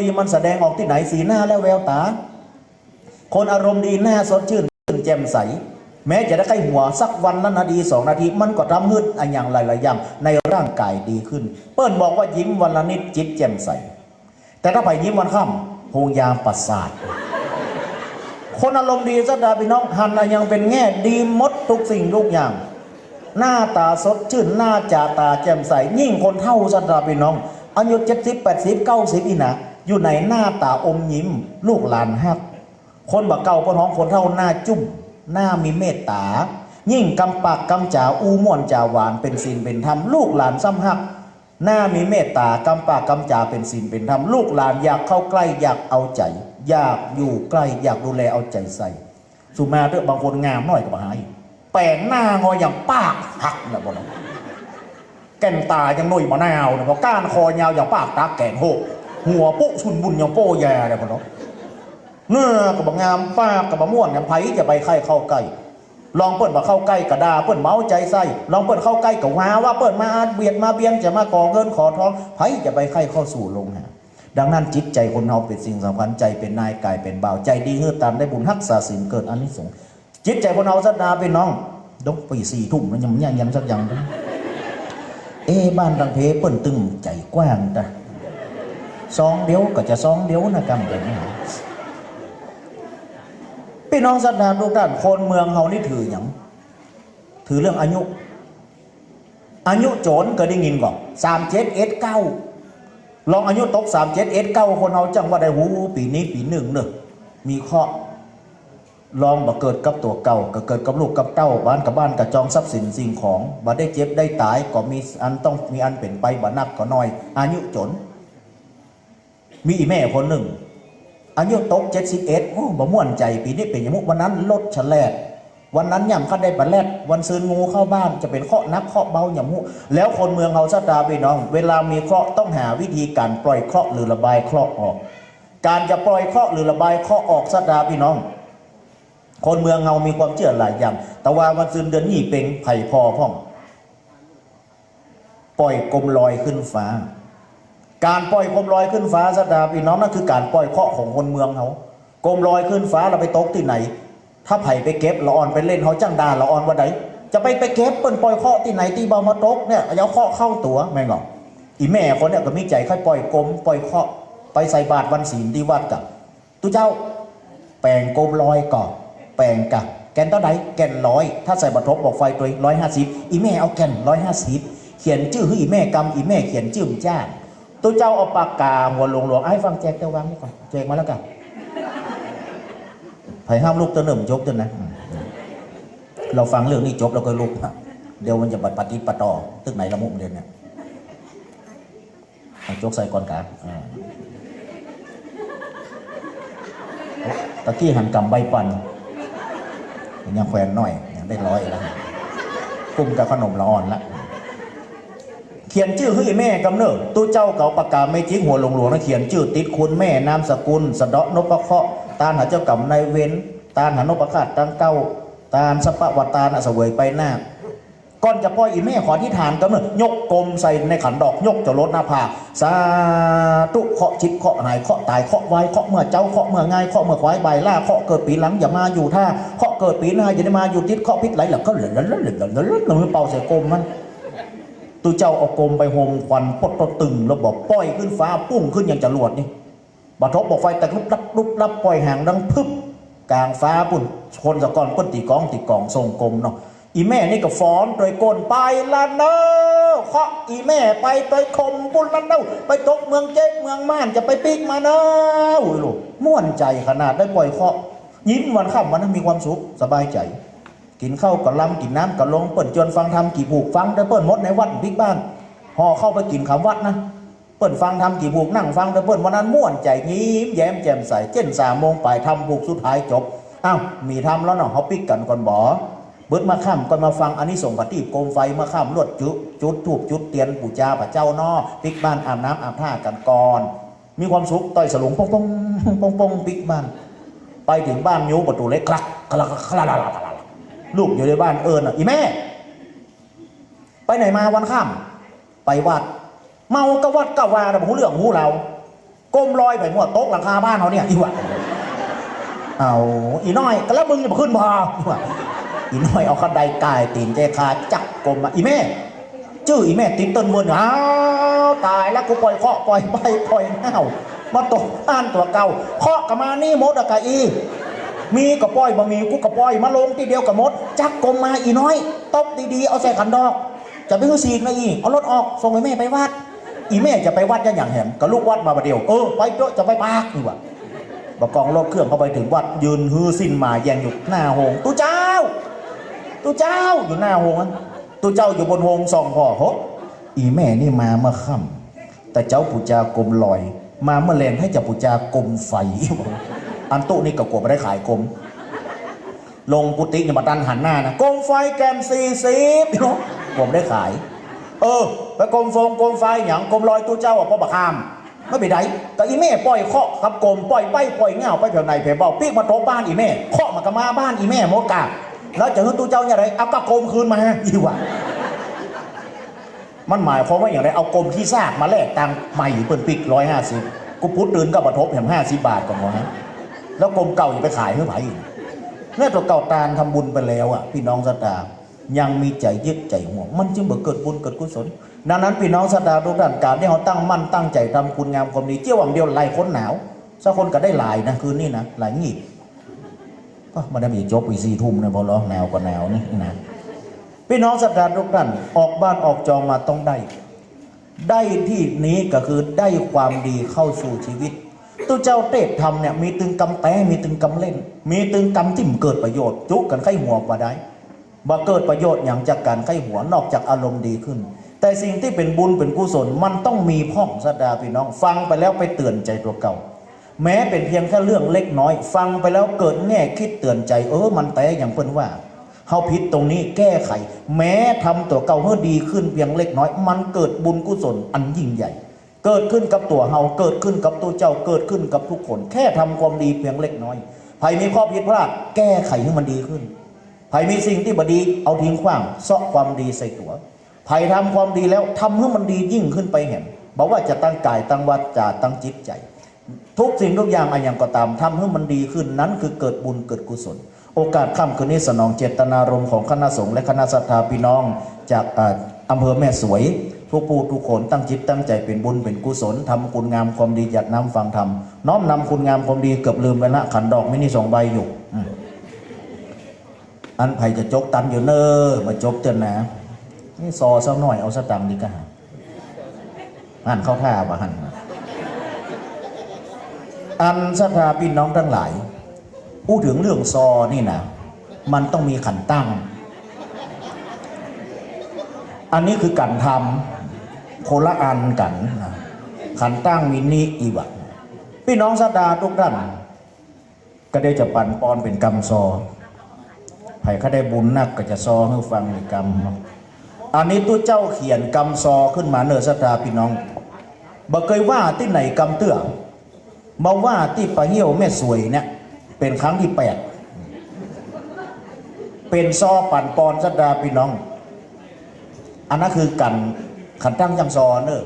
ดีมันแสดงออกที่ไหนสีหน้าและแววตา คนอารมณ์ดีหน้าสดชื่นแจ่มใส แม้จะได้ใกล้หัวสักวันละนาทีสองนาที มันก็ทำให้อันอย่างหลายๆอย่างในร่างกายดีขึ้น เปิ้ลบอกว่ายิ้มวันละนิดจิตแจ่มใส แต่ถ้าไปยิ้มวันค่ำพงยามประสาทคนอารมณ์ดีสัดาพี่น้องหันอะยังเป็นแง่ดีมดทุกสิ่งทุกอย่าง หน้าตาสดชื่นหน้าจาตาแจ่มใส ยิ่งคนเท่าสัดาพี่น้องอายุเจ็ดสิบแปดสิบเก้าสิบอีนะ อยู่ในหน้าตาอมยิ้ม ลูกหลานฮัก คนบักเก่าคนท้องคนเท่าหน้าจุ่มหน้ามีเมตตา ยิ่งกำปากกำจ่าอูม่วนจ่าหวานเป็นศีลเป็นธรรมลูกหลานซ้ำฮัก หน้ามีเมตตากำปากกำจ่าเป็นศีลเป็นธรรมลูกหลานอยากเข้าใกล้อยากเอาใจ อยากอยู่ใกล้อยากดูแลเอาใจใส่ สุมาเด้อบางคนงามหน่อยก็บหายแปลงหน้างออย่างปากหักนะบ่นแก่นตายังหนุ่ยมะนาวนะเพราะก้านคอยาวอย่างปากตาแก่งโหก หัวโปุ๊ชุนบุญย่างโป้แย่เลยบ่เนาะเนื้อกับบางงามปากกับบม่วนยังไผ่จะไปใครเข้าใกล้ลองเปิดมาเข้าใกล้กระดาเปิดเมาใจใส่ลองเปิดเข้าใกล้กับหาว่าเปิดมาอาเบียดมาเบียนจะมาก่อเงินขอทองไผ่จะไปใครเข้าสู่ลงหาดังนั้นจิตใจคนเราเป็นสิ่งสำคัญใจเป็นนายกายเป็นบ่าวใจดีเฮือตามได้บุญทักษาศีลเกิดอันนี้สงจิตใจคนเราสัตนาเป็นน้องดกปีสี่ทุ่มแล้วยังยังยังสักอย่างเด้บ้านดังเพเปิ้นตึงใจกว้างจ้ะ ซองเดียวก็จะซองเดียวนะกำเดี๋ยวนี้พี่น้องสัตนาทุกท่านคนเมืองเฮานี่ถืออย่างถือเรื่องอายุ อายุโจรก็ได้ยินก่อนสามเจ็ดเอ็ดเก้าลองอายุตกสามเจ็ดเอ็ดเก้าคนเฮาจังว่าได้หูปีนี้ปีหนึ่งเนอะมีข้อลองบ่เกิดกับตัวเก่าก็เกิดกับลูกกับเต้าบ้านกับบ้านกับจองทรัพย์สินสิ่งของบ่ได้เจ็บได้ตายก็มีอันต้องมีอันเป็นไปบ่นักก็น้อย อายุโจร มีอีแม่คนหนึ่งอายุตกเจ็ดสิบเอ็ดโอ้บ่ม่วนใจปีนี้เป็นอยางมุกวันนั้นลดฉลดวันนั้นย่ำคัดได้บัลแลดวันซืนงูเข้าบ้านจะเป็นเคราะห์นักเคราะห์เบาอย่างมุแล้วคนเมืองเขาสตาพี่น้อง เวลามีเคราะห์ต้องหาวิธีการปล่อยเคราะห์หรือระบายเคราะห์ออก การจะปล่อยเคราะห์หรือระบายเคราะห์ออกสตาพี่น้อง คนเมืองเฮามีความเชื่อหลายอย่าง แต่ว่าวันซืนเดือนนี้เป็นไผ่พอพ่อง ปล่อยกลมลอยขึ้นฟ้า การปล่อยโคมลอยขึ้นฟ้าสดาพี่น้องนั่นคือการปล่อยเคราะห์ของคนเมืองเขาโคมลอยขึ้นฟ้าเราไปตกที่ไหน ถ้าไผ่ไปเก็บละอ่อนไปเล่นเขาจ้างดาละอ่อนว่าใดจะไปไปเก็บเปิ้นปล่อยเคราะห์ที่ไหนที่เบามาตกเนี่ยเอาเคาะเข้าตัวแม่งเหรออีแม่คนเนี่ยก็มีใจค่อยปล่อยกลมปล่อยเคราะห์ไปใส่บาตรวันศีลที่วัดกับตุเจ้า แปลงโกมลอยก่อนแปลงกับแกนเท่าไหแกนร้อยถ้าใส่บัตรทบบอกไฟตัวร้อยห้าสิบอีแม่เอาแกนร้อยห้าสิบเขียนชื่อให้อีแม่กำอีแม่เขียนชื่อจ้า ตัวเจ้าเอาปากกาหัวหลวงหลวงไอ้ฟังแจกเจ้าวางนี่ก่อนแจกมาแล้วกันไผ่ห้ามลูกตัวหนึ่งจบตัวนะ เราฟังเรื่องนี้จบเราก็ลุกเดี๋ยวมันจะบัดปฏิปต่อตึกไหนละมุมเรียนเนี่ยเอาจกใส่ก่อนกาตะกี้หันกำใบปันยังแขวนหน่อยยังได้ร้อยแล้วกุ้มกับขนมละอ่อนละ เขียนชื่อให้แม่กำเนิดตู้เจ้าเก่าปากกาศไม่จิ้งหัวหลวงหลวงนะเขียนชื่อติดคุณแม่นามสกุลสะเดาะนพเคราะห์ตาลหาเจ้ากรรมนายเว้น ตาลหานพคาตตังเก้าตาสปะวัตาลอเสวยไปหน้าก่อนจะปล่อยอีแม่ขอที่ฐานกำเนิดยกกลมใส่ในขันดอกยกจะลดหน้าผาสาธุเคาะชิดเคาะหายเคาะตายเคาะไว้เคาะเมื่อเจ้าเคาะเมื่อง่ายเคาะเมื่อควายใบล่าเคาะเกิดปีหลังอย่ามาอยู่ท่าเคาะเกิดปีหน้าอย่าได้มาอยู่ทิศเคาะพิษไหลหลังก็เหลือเหลือเหลือเหลือเหลือเหลือเหลือเป่าใส่กลมมัน ตัวเจ้าเอากลมไปโฮมควันปดตตึงแล้วบอกปล่อยขึ้นฟ้าปุ้งขึ้นอย่างจรวดนี่บัทบบอกไฟแต่ลุบลับลุบลับปล่อยห่างดังพึบกลางฟ้าปุ่นชนสะกอนเปิ้นตีกองตีกองทรงกลมเนาะอีแม่นี่ก็ฟ้อนโดยก้นไปละเนอเคาะอีแม่ไปไปคมปุ่นละเนอไปตกเมืองเจ๊กเมืองม่านจะไปปีกมาเนออุ้ยลูกม่วนใจขนาดได้ปล่อยเคาะยิ้มวันค่ำวันนั้นมีความสุขสบายใจ กินข้าวกับลำกินน้ำกับลงเปิ่นจนฟังทำกี่ผูกฟังแต่เปิ่นมดในวัดพิกบ้านห่อเข้าไปกินคำวัดนะเปิ่นฟังทำกี่ผูกนั่งฟังแต่เปิ่นวันนั้นม่วนใจยิ้มแย้มแจ่มใสเจ็นสามโมงไปทำผูกสุดท้ายจบอ้าวมีทำแล้วเนาะเขาปิกกันก่อนบ่เบิดมาข้ามก่อนมาฟังอันนี้ส่งปฏิบโกมไฟมาข้ามลวดจุดจุดถูกจุดเตียนปู่จาพระเจ้านอปิกบ้านอาบน้ำอาบท่ากันก่อนมีความสุขต่อยสลุงปงปงปงปงปิกบ้าน ไปถึงบ้านยูประตูเล็กคลักคลักคลักคลัก ลูกอยู่ในบ้านเอิญอะอีแม่ ไปไหนมาวันข้าม ไปวัด เมาก็วัดก็ว่าแต่หูเรื่องหูเราก้มลอยไปหมดโต๊ะหลังคาบ้านเขาเนี่ยอีวะเอาอีน้อยก็แล้วมึงจะมาขึ้นพออีน้อยเอาขันไดกายตีนเจคาจักกลมมาอีแม่ชื่ออีแม่ติดต้นบนอ้าวตายแล้วกูปล่อยเคาะปล่อยใบปล่อยเน่ามาตกอ่านตัวเก่าเคาะกะมานี่มดอะกะอี มีกระป้อยบะมีกูกระป้อยมาลงทีเดียวกับมด จักกลมมาอีน้อยตบดีๆเอาใส่ขันดอก จะไปคือซีนมาอีเอารถออกส่งให้แม่ไปวัด อีแม่จะไปวัดยังอย่างแหมกับลูกวัดมาประเดียวเออไปด้วยจะไปปากนี่วะบกองรถเครื่องเข้าไปถึงวัดยืนฮือสิ้นมาแยงอยู่หน้าโหงตู้เจ้าตู้เจ้าอยู่หน้าโหงนั้นตู้เจ้าอยู่บนโหงสองพ่อโหอีแม่นี่มาเมื่อค่ำแต่เจ้าปูจากลมลอย มาเมื่อแรงให้เจ้าปูจากลมไฟ อันตู้นี่ก็กลัวไม่ได้ขายกลม ลงกุฏิอย่ามาดันหันหน้านะกลมไฟแกมสี่สิบเนาะผมได้ขาย เออไปกลมฟงกลมไฟอย่างกลมลอยตู้เจ้าอะพ่อบักฮามไม่ไปไหนก็อีแม่ปล่อยเคาะกับกลมปล่อยไปปล่อยเงาไปแถวไหนแผ่เบาปีกมาโตบ้านอีแม่เคาะมากระมาบ้านอีแม่โมกาแล้วจะให้ตู้เจ้าอย่างไรเอากระกลมคืนมาอีวะมันหมายความว่าอย่างไรเอากลมที่ซากมาแลกตังใหม่เปิ่นปิกร้อยห้าสิบกูพุทธเดินก็มาทบแถมห้าสิบบาทก่อนวะ แล้วกลมเก่าอย่าไปขายเพื่อไผ่อีกเมื่อตัวเก่าตาลทำบุญไปแล้วอะพี่น้องสตายังมีใจยึดใจห่วง มันจึงบ่เกิดบุญเกิดกุศล ดังนั้นพี่น้องสตาทุกท่านการที่เขาตั้งมั่นตั้งใจทำคุณงามความดีเจ้าหวังเดียวหลายคนหนาวสักคนก็ได้หลายนะคืนนี้นะหลายงีบก็มาได้มีจบอีสี่ทุ่มนะพอร้องหนาวก็หนาวนี่นะพี่น้องสตาทุกท่านออกบ้านออกจองมาต้องได้ ได้ที่นี้ก็คือได้ความดีเข้าสู่ชีวิต ตัวเจ้าเตะทำเนี่ยมีตึงกำแต้มีตึงกำเล่น มีตึงกำจิ้มเกิดประโยชน์ จุกันไข้หัวมาได้บ่เกิดประโยชน์อย่างจากการไข้หัวนอกจากอารมณ์ดีขึ้น แต่สิ่งที่เป็นบุญเป็นกุศลมันต้องมีพ่องสดาพี่น้อง ฟังไปแล้วไปเตือนใจตัวเก่า แม้เป็นเพียงแค่เรื่องเล็กน้อย ฟังไปแล้วเกิดแง่คิดเตือนใจเออมันแต่อย่างเพิ่นว่าเฮาผิดตรงนี้แก้ไข แม้ทำตัวเก่าเพื่อดีขึ้นเพียงเล็กน้อย มันเกิดบุญกุศลอันยิ่งใหญ่ เกิดขึ้นกับตัวเฮาเกิดขึ้นกับตัวเจ้าเกิดขึ้นกับทุกคน แค่ทำความดีเพียงเล็กน้อยใครมีข้อผิดพลาดแก้ไขให้มันดีขึ้นใครมีสิ่งที่บดีเอาทิ้งขว้างเซาะความดีใส่ตัวใครทำความดีแล้วทำให้มันดียิ่งขึ้นไปเห็นบอกว่าจะตั้งกายตั้งวาจาตั้งจิตใจ ทุกสิ่งทุกอย่างอะไรอย่างก็ตามทำให้มันดีขึ้นนั้นคือเกิดบุญเกิดกุศล โอกาสค่ำคืนนี้สนองเจตนารมณ์ของคณะสงฆ์และคณะศรัทธาพี่น้อง จากออำเภอแม่สวย ทุกผู้ทุกคนตั้งจิตตั้งใจเป็นบุญเป็นกุศลทำคุณงามความดีจากน้ำฟังธรรมน้อมนำคุณงามความดีเกือบลืมไปละขันดอกไม่นี่สองใบอยู่อันไผ่จะจกตันอยู่เนอมาจกเตือนนะนี่ซอสักหน่อยเอาสตังค์ดีกว่าหันเข้าท่าปะหันอันสถาพี่น้องทั้งหลาย พูดถึงเรื่องซอนี่นะมันต้องมีขันตั้ง อันนี้คือการทำ คนละอันกันขันตั้งมินิอีวัตพี่น้องสดาทุกท่านก็ได้จะปั่นปอนเป็นกรรมซอไผ่ข้าได้บุญนักก็จะซอให้ฟังในกรรมอันนี้ตัวเจ้าเขียนกรรมซอขึ้นมาเนอสดาพี่น้องบ่เคยว่าที่ไหนกรรมเตื้อมาว่าที่ปะเหี่ยวแม่สวยเนี่ยเป็นครั้งที่แปดเป็นซอปั่นปอนสัดดาพี่น้อง อันนั้นคือกัน ขันตั้งยังซอนเนอะ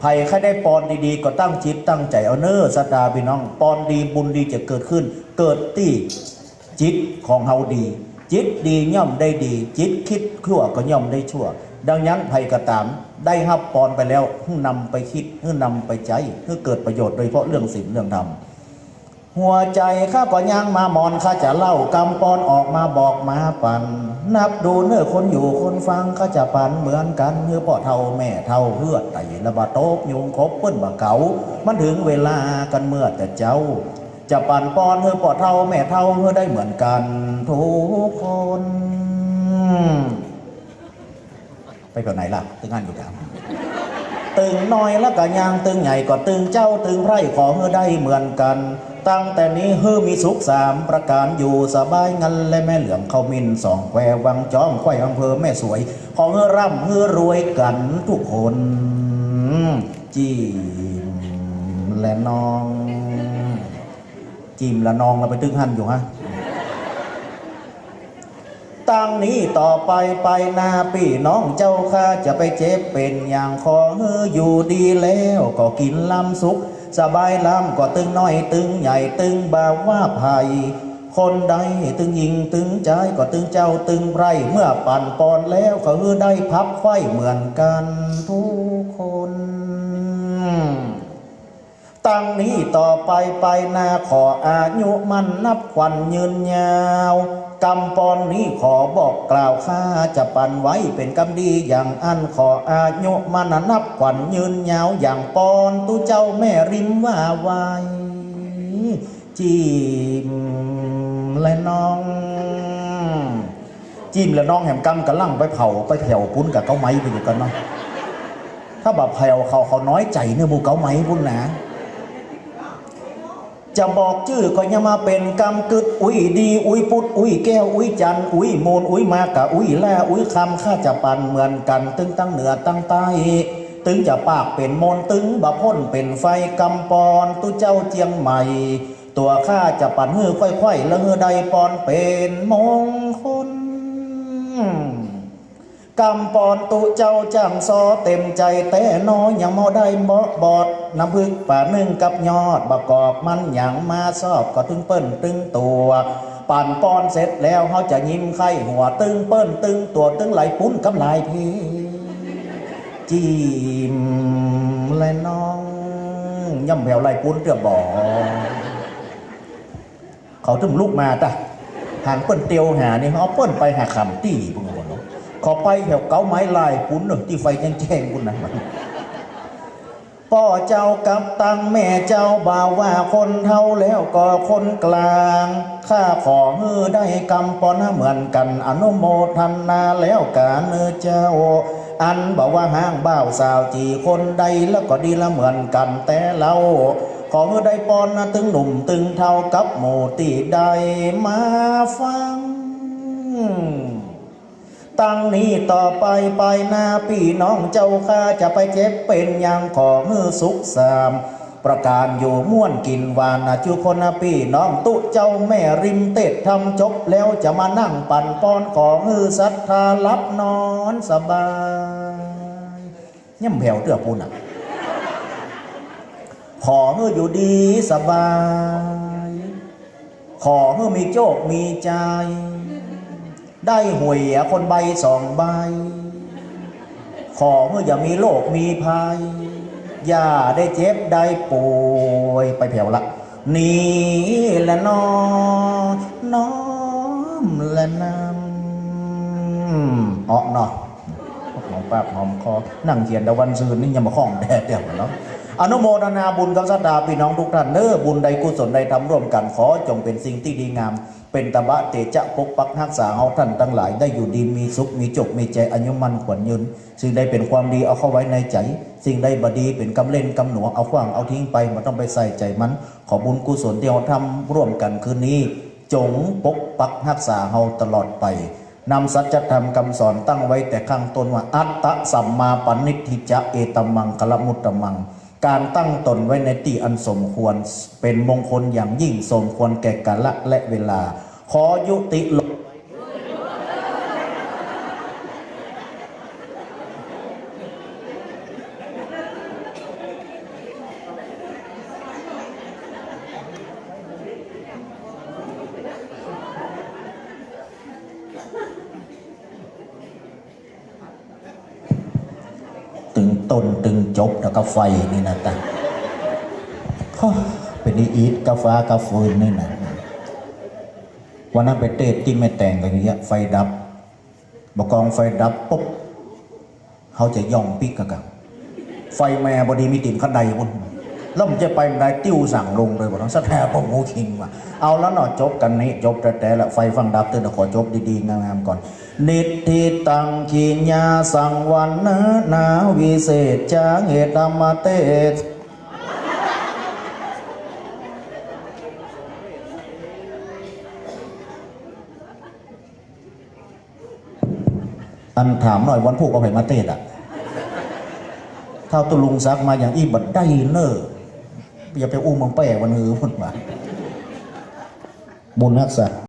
ใครใครได้ปอนดีๆ ก็ตั้งจิตตั้งใจเอาเนอะสัดาพี่น้อง ปอนดีบุญดีจะเกิดขึ้น เกิดที่จิตของเฮาดี จิตดีย่อมได้ดี จิตคิดชั่วก็ย่อมได้ชั่ว ดังนั้นภัยกระตามได้ฮับปอนไปแล้วให้นำไปคิดให้นำไปใจให้เกิดประโยชน์โดยเฉพาะเรื่องศีลเรื่องธรรม หัวใจข้าก็ยังมามอนข้าจะเล่ากำปอนออกมาบอกมาปัน นับดูเนื้อคนอยู่คนฟังข้าจะปันเหมือนกันเพื่อพ่อเท่าแม่เท่าเพื่อไต่ระบาโตกยุงคบเปิ้นบะเก่ามันถึงเวลากันเมื่อแต่เจ้า จะปั่นปอนเพื่อพ่อเท่าแม่เท่าเพื่อได้เหมือนกันทุกคน ไปก่อนไหนล่ะตึงงานอยู่แล้วตึงน้อยแล้วก็ยางตึงใหญ่ก็ตึงเจ้าตึงไพร่ขอเฮือได้เหมือนกัน ตั้งแต่นี้เฮือมีสุขสามประการอยู่สบายงันและแม่เหลืองเขามินสองแคววังจอมไข่อำเภอแม่สวย ขอเฮือร่ำเฮือรวยกันทุกคนจีมและน้องจิมและน้องเราไปตึงหันอยู่ฮะตั้งนี้ต่อไปไปนาพี่น้องเจ้าข้าจะไปเจ็บเป็นอย่างคอเฮออยู่ดีแล้วก็กินลำสุก สบายล้ำก็ตึงน้อยตึงใหญ่ตึงบาว่าภัยคนใดตึงยิงตึงใจก็ตึงเจ้าตึงไรเมื่อปั่นปอนแล้วก็ได้พับไฟเหมือนกันทุก นี้ต่อไปไปนาขออายุมันนับควันยืนยาวกำปอนนี้ขอบอกกล่าวข้าจะปันไว้เป็นกำดีอย่างอันขออายุมันนับควันยืนยาวอย่างปอนตู้เจ้าแม่ริมว่าไวจีมและน้อง จิมและน้องแหมกำกระลังไปเผาไปแผ่วปุ้นกับเก้าไม้ไปอยู่กันเนาะถ้าแบบแผ่วเขาเขาน้อยใจเนี่ยบูเก้าไม้ปุ้นนะ จะบอกชื่อก็ยังมาเป็นกำกึดอุ้ยดี อุ้ยปุดอุ้ยแก้วอุ้ยจันอุ้ยโมนอุ้ยมากะอุ้ยแล่อุ้ยคำข้าจะปันเหมือนกัน ตึงตั้งเหนือตั้งใต้ตึงจะปากเป็นมนตึงบะพ่นเป็นไฟกำปอนตุเจ้าเจียงใหม่ ตัวข้าจะปันเฮือค่อยๆแล้วฮือใดปอนเป็นมงคลกำปอนตุเจ้าจังซอเต็มใจแต่น้อยยังมอได้บอบอด น้ำพึกป่านึ่งกับยอดบะกอกมันอย่างมาซอบก็ตึงเปิ้นตึงตัวปั่นปอนเสร็จแล้วเขาจะยิ้มไข่หัวตึงเปิ้นตึงตัวตึงไหลปุ้นกับลายพีจีมและน้องย่ำแผวไหลปุ้นเตือบ่อเขาถึงลูกมาตะหางเปิ้นเตียวหานี่เขาเปิ้นไปหาคำตีปุ่งคนเนขอไปแถวเก้าไม้ลายปุ้นหนึ่งที่ไฟแจ้งๆปุ้นนะ พ่อเจ้ากับตังแม่เจ้าบ่าวว่าคนเท่าแล้วก็คนกลางข้าขอฮือได้กำปอนเหมือนกันอนุโมทนาแล้วกาเนื้อเจ้า อันบอกว่าห้างบ่าวสาวจีคนใดแล้วก็ดีละเหมือนกันแต่เราขอฮือได้ปอนตึงหนุ่มตึงเท่ากับหมูตีใดมาฟัง ตั้งนี้ต่อไปไปหน้าพี่น้องเจ้าข้าจะไปเจ็บเป็นอย่างขอมือสุขสาม ประการอยู่ม่วนกินวานนะจุคนนะพี่น้องตุเจ้าแม่ริมเต็ดทำจบแล้วจะมานั่งปั่นปอนขอมือศรัทธารับนอนสบายย่ำแผ่วเตื้อปูนอะขอมืออยู่ดีสบาย ขอมือมีโจกมีใจ ได้หวยคนใบสองใบ ขอเมื่ออย่ามีโรคมีภัย อย่าได้เจ็บได้ป่วยไปแผ่วละ นี่แหละน้อน้อมและนำอ๋อเนาะหอมปากหอมคอนั่งเขียนตะวันซืนนี่ยังมาข้องแดดเดียวเนาะ อนุโมทนาบุญกับสัตดาพี่น้องทุกท่านเน้อบุญใดกุศลใดทำร่วมกันขอจงเป็นสิ่งที่ดีงาม เป็นตบะเตจะปกปักรักษาเอาท่านทั้งหลาย ได้อยู่ดีมีสุขมีจกมีใจอายุมันขวัญยืนสิ่งใดเป็นความดีเอาเข้าไว้ในใจ สิ่งใดบดีเป็นกำเล่นกำหนัวเอาขว้างเอาทิ้งไปไมันต้องไปใส่ใจมัน ขอบุญกุศลที่เราทำร่วมกันคืนนี้ จงปกปักรักษาเฮาตลอดไปนำสัจธรรมคำสอนตั้งไว้แต่ข้างต้นว่าอัตตะสัมมาปณิทิจะเอตมังกลมุตตมัง การตั้งตนไว้ในที่อันสมควร เป็นมงคลอย่างยิ่งสมควรแก่กาละและเวลา ขอยุติลง ตึงต้นตึงจบแล้วก็ไฟนี่นะตาเป็นอีอีทกาฟ้ากาฟืนนี่นะวันนั้นไปเตะที่แม่แต่งกันอย่างเงี้ยไฟดับ บกองไฟดับปุ๊บเขาจะย่องปิกกะกับไฟแม่บดีมีติ่มขันใดบุญแล้วมันจะไปมันได้ติ้วสั่งลงเลยบอกน้องสแตาพงงูคิงมาเอาแล้วเนาะจบกันนี้จบแต่แต่ละไฟฟังดับตื่นขอจบดีๆงามๆก่อน นิติตังขีญาสังวันนะนาวิเศษจางเหตมเตสอันถามหน่อยวันผูกเอาไผ่มาเตศอะเท่าตุลุงซักมาอย่างอีบัดได้เนอร์อย่าไปอู้เมังแป้วันฮือพุ่นมาบุญรักษา